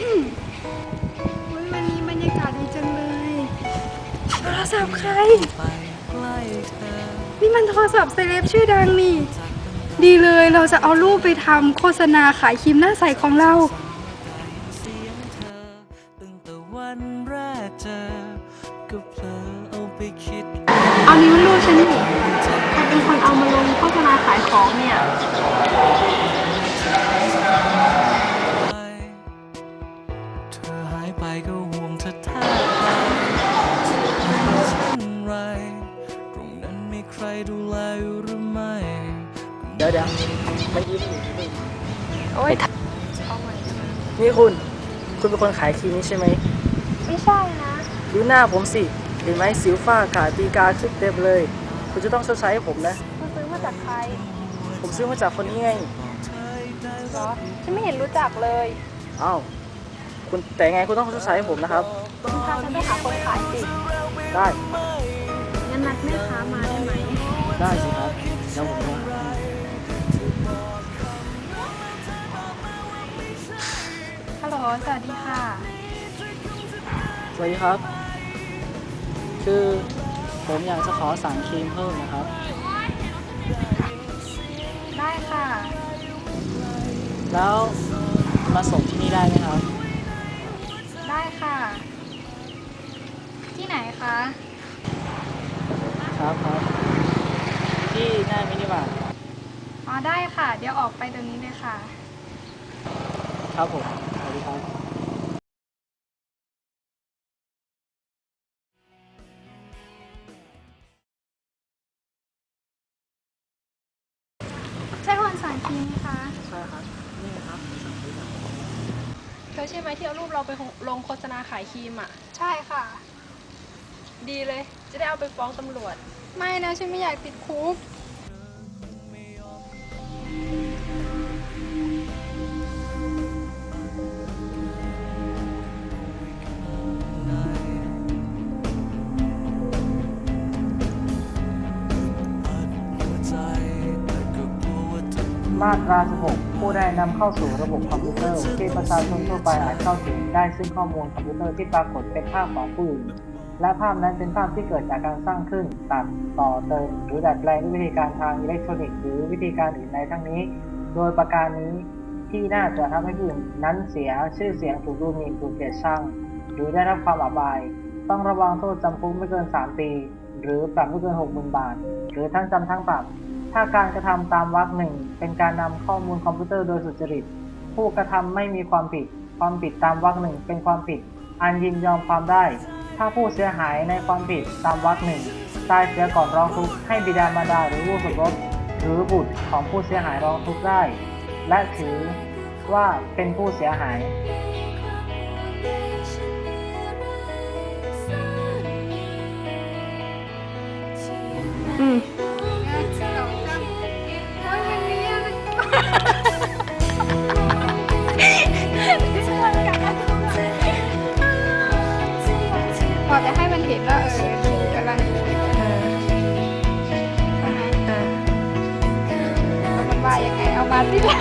อุ๊ยวันนี้บรรยากาศดีจังเลยโทรศัพท์ใคร นี่มันโทรศัพท์เซเลบชื่อดังนี่ ดีเลยเราจะเอารูปไปทำโฆษณาขายครีมหน้าใสของเราเสียงเธอตั้งแต่วันแรกเจอก็เพลอเอาไปคิดเอานี้มันรูปฉันนี่ใครเป็นคนเอามาลงโฆษณาขายของเนี่ย หรือไม่เดี๋ยวเดี๋ยวไม่ยิ้มอยู่นี่โอ๊ยนี่คุณ คุณเป็นคนขายครีมนี้ใช่ไหม ไม่ใช่นะ ดูหน้าผมสิ เห็นไหมสิวฝ้ากาตีกาขึ้นเต็มเลย คุณจะต้องชดใช้ให้ผมนะ คุณซื้อมาจากใคร ผมซื้อมาจากคนนี้ไงเหรอฉันไม่เห็นรู้จักเลยอ้าวคุณแต่ไงคุณต้องชดใช้ให้ผมนะครับ คุณพาฉันไปหาคนขายสิ ได้ งั้นนัดแม่ค้ามาได้ไหม ได้สิครับเดี๋ยวผมลงฮัลโหล สวัสดีค่ะ สวัสดีครับ คือผมอยากจะขอสั่งครีมเพิ่มนะครับ ได้ค่ะ แล้วมาส่งที่นี่ได้ไหมครับ ได้ค่ะ ที่ไหนคะ ครับครับ ที่หน้ามินิมาร์ท อ๋อได้ค่ะ เดี๋ยวออกไปตรงนี้เลยค่ะ ครับผมสวัสดีครับใช่คนสั่งครีมไหมคะใช่ครับนี่ครับเธอใช่ไหมที่เอารูปเราไปลงโฆษณาขายครีมอะ ใช่ค่ะ ดีเลย จะได้เอาไปฟ้องตำรวจ ไม่นะฉันไม่อยากติดคุก มาตรา 16 ผู้ใดนำเข้าสู่ระบบคอมพิวเตอร์ที่ประชาชนทั่วไปอาจเข้าถึงได้ซึ่งข้อมูลคอมพิวเตอร์ที่ปรากฏเป็นภาพของผู้อื่นและภาพนั้นเป็นภาพที่เกิดจากการสร้างขึ้น ตัดต่อเติมหรือดัดแปลงด้วยวิธีการทางอิเล็กทรอนิกส์หรือวิธีการอื่นใดทั้งนี้ โดยประการนี้ที่น่าจะทำให้ผู้อื่นนั้นเสียชื่อเสียงถูกดูหมิ่นถูกเกลียดชังหรือได้รับความอับอาย ต้องระวังโทษจำคุกไม่เกิน 3 ปี หรือปรับไม่เกิน 60,000 บาท หรือทั้งจำทั้งปรับ ถ้าการกระทำตามวรรคหนึ่งเป็นการนำข้อมูลคอมพิวเตอร์โดยสุจริต ผู้กระทำไม่มีความผิด ความผิดตามวรรคหนึ่งเป็นความผิด อันยินยอมความได้ ถ้าผู้เสียหายในความผิดตามวรรคหนึ่งตายเสียก่อนร้องทุกข์ให้บิดามารดาหรือผู้สมรสหรือบุตรของผู้เสียหายร้องทุกข์ได้ และถือว่าเป็นผู้เสียหายอืม พอจะให้มันเห็นว่าเออกำลังเออใช่ไหมเออแล้วมันว่ายังไงเอามาสิล่ะ